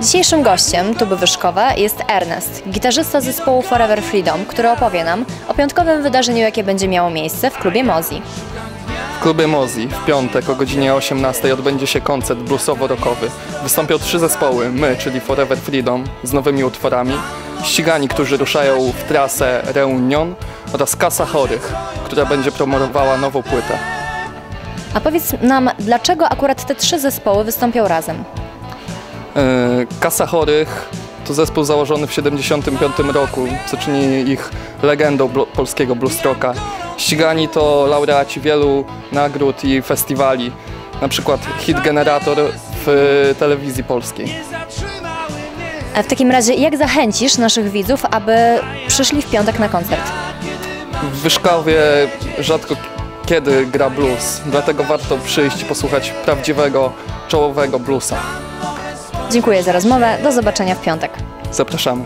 Dzisiejszym gościem Tuby Wyszkowa jest Ernest, gitarzysta zespołu Forever Freedom, który opowie nam o piątkowym wydarzeniu, jakie będzie miało miejsce w klubie Mozi. W klubie Mozi w piątek o godzinie 18 odbędzie się koncert bluesowo-rockowy. Wystąpią trzy zespoły, my, czyli Forever Freedom, z nowymi utworami, ścigani, którzy ruszają w trasę Reunion oraz Kasa Chorych, która będzie promowała nową płytę. A powiedz nam, dlaczego akurat te trzy zespoły wystąpią razem? Yy, Kasa Chorych to zespół założony w 1975 roku, co czyni ich legendą blu- polskiego blues rocka. Ścigani to laureaci wielu nagród i festiwali, na przykład Hit Generator w telewizji polskiej. A w takim razie, jak zachęcisz naszych widzów, aby przyszli w piątek na koncert? W Wyszkowie rzadko kiedy gra blues, dlatego warto przyjść i posłuchać prawdziwego, czołowego bluesa. Dziękuję za rozmowę, do zobaczenia w piątek. Zapraszamy.